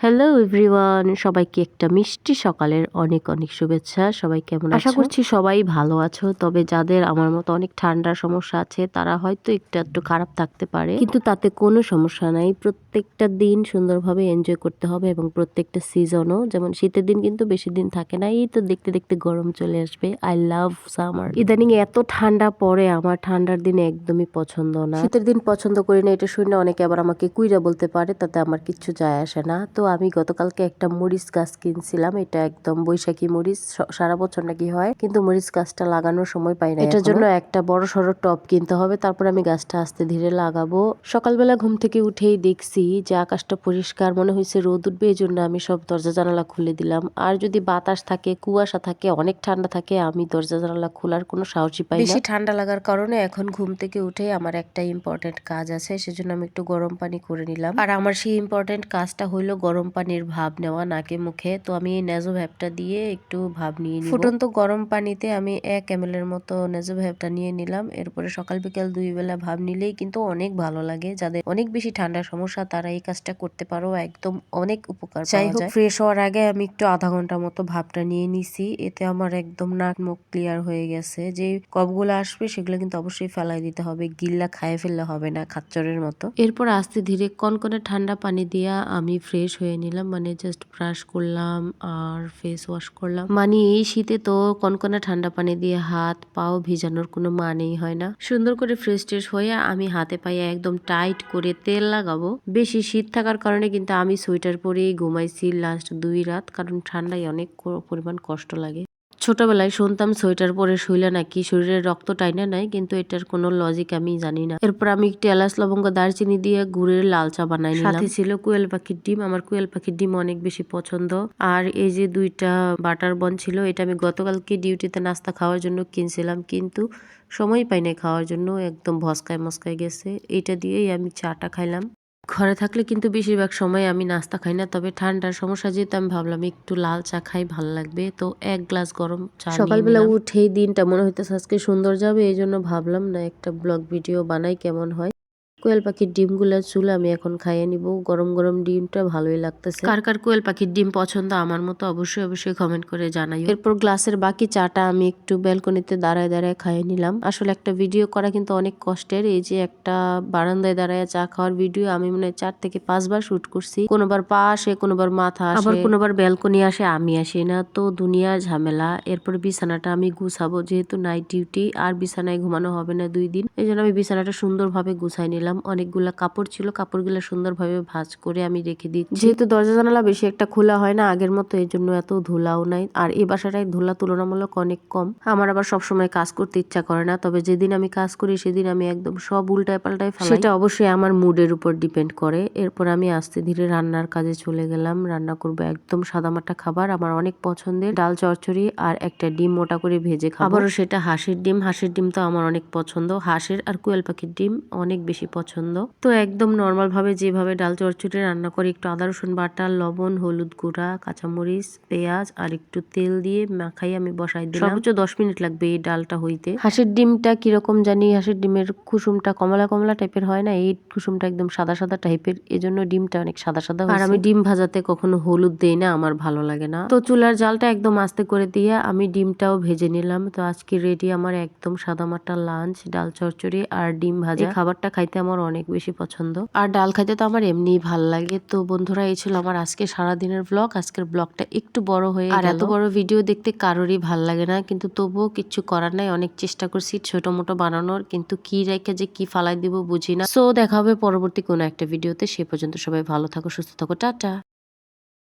Hello everyone সবাইকে একটা মিষ্টি সকালের অনেক অনেক শুভেচ্ছা। সবাই কেমন আশা করছি সবাই ভালো আছো। তবে যাদের আমার মতো অনেক ঠান্ডার সমস্যা আছে তারা হয়তো একটু একটু খারাপ থাকতে পারে। কিন্তু তাতে কোনো সমস্যা নাই। প্রত্যেকটা দিন সুন্দরভাবে এনজয় করতে হবে এবং প্রত্যেকটা সিজনও যেমন শীতের দিন কিন্তু বেশি দিন থাকে না এই তো দেখতে দেখতে গরম চলে আসবে। আই লাভ সামার ইদানিং এত ঠান্ডা পড়ে আমার ঠান্ডার দিন একদমই পছন্দ না। শীতের দিন পছন্দ করি না এটা শুনে অনেকে আবার আমাকে কুইরা বলতে পারে তাতে আমার কিচ্ছু যায় আসে না। তো আমি গতকালকে একটা মরিচ গাছ কিনছিলাম। এটা একদম বৈশাখী মরিচ সারা বছর নাকি হয়। কিন্তু মরিচ গাছটা লাগানোর সময় পাই না এটার জন্য একটা বড় সড়ো টব কিনতে হবে তারপর আমি গাছটা আস্তে ধীরে লাগাবো। সকালবেলা ঘুম থেকে উঠেই দেখছি যে আকাশটা পরিষ্কার মনে হয়েছে রোদ উঠবে এই জন্য আমি সব দরজা জানালা খুলে দিলাম। আর যদি বাতাস থাকে কুয়াশা থাকে অনেক ঠান্ডা থাকে আমি দরজা জানালা খোলার কোনো সাহসই পাই বেশি ঠান্ডা লাগার কারণে এখন ঘুম থেকে উঠে আমার একটা ইম্পর্টেন্ট কাজ আছে সেজন্য আমি একটু গরম পানি করে নিলাম। আর আমার সেই ইম্পর্টেন্ট কাজটা হইল গরম পানির ভাব নেওয়া নাকে মুখে তো আমি এই নেজো ভ্যাপটা দিয়ে একটু ভাব নিয়ে নিব। ফুটন্ত গরম পানিতে আমি এক এম এর মতো নেজো ভ্যাপটা নিয়ে নিলাম। এরপরে সকাল বিকাল দুই বেলা ভাব নিলেই কিন্তু অনেক ভালো লাগে। যাদের অনেক বেশি ঠান্ডার সমস্যা তারা এই কাজটা করতে পারো একদম অনেক উপকার যাই হোক ফ্রেশ হওয়ার আগে আমি একটু আধা ঘণ্টা মতো ভাবটা নিয়ে নিছি। এতে আমার একদম নাক মুখ ক্লিয়ার হয়ে গেছে। যে কপগুলো আসবে সেগুলো কিন্তু অবশ্যই ফেলাই দিতে হবে। গিল্লা খায় ফেললে হবে না খাচ্চরের মতো। এরপর আস্তে ধীরে কনকনে ঠান্ডা পানি দিয়া আমি ফ্রেশ হয়ে নিলাম মানে জাস্ট ব্রাশ করলাম আর ফেস ওয়াশ করলাম। মানে এই শীতে তো কনকনে ঠান্ডা পানি দিয়ে হাত পাও ভিজানোর কোনো মানেই হয় না। সুন্দর করে ফ্রেশ ট্রেশ হয়ে আমি হাতে পায়ে একদম টাইট করে তেল লাগাবো। বেশি শীত থাকার কারণে কিন্তু আমি সোয়েটার পরেই ঘুমাইছি লাস্ট দুই রাত, কারণ ঠান্ডায় অনেক পরিমাণ কষ্ট লাগে। ছোটবেলায় শুনতাম সোয়েটার পরে শুইলে নাকি শরীরের রক্ত টাইনে নাই কিন্তু এটার কোনো লজিক আমি জানি না। এরপর আমি একটি এলাচ লবঙ্গ, দারচিনি দিয়ে গুড়ের লাল চা বানাই সাথে ছিল কোয়েল পাখির ডিম, আমার কোয়েল পাখির ডিম অনেক বেশি পছন্দ। আর এই যে দুইটা বাটার বন ছিল, এটা আমি গতকালকে ডিউটিতে নাস্তা খাওয়ার জন্য কিনছিলাম, কিন্তু সময় পাই নাই খাওয়ার জন্য, একদম ভসকায় মস্কায় গেছে। এটা দিয়েই আমি চাটা খাইলাম। ঘরে থাকলে কিন্তু বেশিরভাগ সময় আমি নাস্তা খাই না তবে ঠান্ডার সমস্যা যেহেতু আমি ভাবলাম একটু লাল চা খাই ভালো লাগবে। তো এক গ্লাস গরম চা সকালবেলা উঠেই দিনটা মনে হইতেছে আজকে সুন্দর যাবে এই জন্য ভাবলাম না একটা ব্লগ ভিডিও বানাই কেমন হয়। কোয়েল পাখির ডিমগুলো চুলে আমি এখন খাইয়ে নিব। গরম গরম ডিমটা ভালোই লাগতেছে। কার কার কোয়েল পাখির ডিম পছন্দ আমার মতো অবশ্যই অবশ্যই কমেন্ট করে জানাই এরপর গ্লাসের বাকি চাটা আমি একটু ব্যালকনিতে দাঁড়ায় দাঁড়ায় খাইয়ে নিলাম। আসলে একটা ভিডিও করা কিন্তু অনেক কষ্টের। এই যে একটা বারান্দায় দাঁড়ায় চা খাওয়ার ভিডিও আমি মনে হয় চার থেকে পাঁচবার শুট করছি। কোনোবার পা আসে কোনোবার মাথা আসে। আবার কোনোবার ব্যালকনি আসে আমি আসি না। তো দুনিয়ার ঝামেলা। এরপর বিছানাটা আমি গুছাবো। যেহেতু নাইট ডিউটি আর বিছানায় ঘুমানো হবে না দুই দিন। এই জন্য আমি বিছানাটা সুন্দরভাবে গুছাই নিলাম। অনেকগুলা কাপড় ছিল কাপড়গুলো সুন্দরভাবে ভাঁজ করে আমি রেখে দিচ্ছি। যেহেতু দরজা জানালা বেশি একটা খোলা হয় না আগের মতো এই জন্য এত ধুলাও নাই। আর এই বাসাটায় ধুলা তুলনামূলক অনেক কম। আমার আবার সবসময় কাজ করতে ইচ্ছা করে না তবে যেদিন আমি কাজ করি সেদিন আমি একদম সব উল্টায় পাল্টায় ফেলাই। সেটা অবশ্যই আমার মুডের উপর ডিপেন্ড করে। এরপর আমি আস্তে ধীরে রান্নার কাজে চলে গেলাম। রান্না করব একদম সাদামাটা খাবার আমার অনেক পছন্দের। ডাল চচ্চড়ি আর একটা ডিম মোটা করে ভেজে খাব। আবারও সেটা হাঁসের ডিম। হাঁসের ডিম তো আমার অনেক পছন্দ। হাঁসের আর কোয়েল পাখির ডিম অনেক বেশি পছন্দ তো একদম নর্মাল ভাবে যেভাবে ডাল চচ্চড়ি রান্না করি একটু আদা রসুন বাটা লবণ হলুদ গুঁড়া কাঁচামরিচ পেঁয়াজ আর একটু তেল দিয়ে মাখাই আমি বসাই দিলাম। সর্বোচ্চ দশ মিনিট লাগবে এই ডালটা হইতে। হাঁসের ডিমটা কীরকম জানি হাঁসের ডিমের কুসুমটা কমলা কমলা টাইপের হয় না এই কুসুমটা একদম সাদা সাদা টাইপের এজন্য ডিমটা অনেক সাদা সাদা আর আমি ডিম ভাজাতে কখনো হলুদ দেই না আমার ভালো লাগে না। তো চুলার জালটা একদম আস্তে করে দিয়ে আমি ডিমটাও ভেজে নিলাম। তো আজকে রেডি আমার একদম সাদামাটা লাঞ্চ ডাল চচ্চড়ি আর ডিম ভাজা। খাবারটা খাইতে আমার অনেক বেশি পছন্দ। আর ডাল খাইতে তো আমার এমনিই ভালো লাগে। তো বন্ধুরা এই ছিল আমার আজকে সারা দিনের ব্লগ আজকের ব্লগটা একটু বড় হয়ে আর এত বড় ভিডিও দেখতে কারোরই ভালো লাগে না। কিন্তু তবুও কিছু করার নাই। অনেক চেষ্টা করছি ছোট মোটো বানানোর। কিন্তু কি রেখে যে কি ফালাই দিব বুঝি না। সো দেখা হবে পরবর্তী কোনো একটা ভিডিওতে সে পর্যন্ত সবাই ভালো থাকো সুস্থ থাকো। টাটা!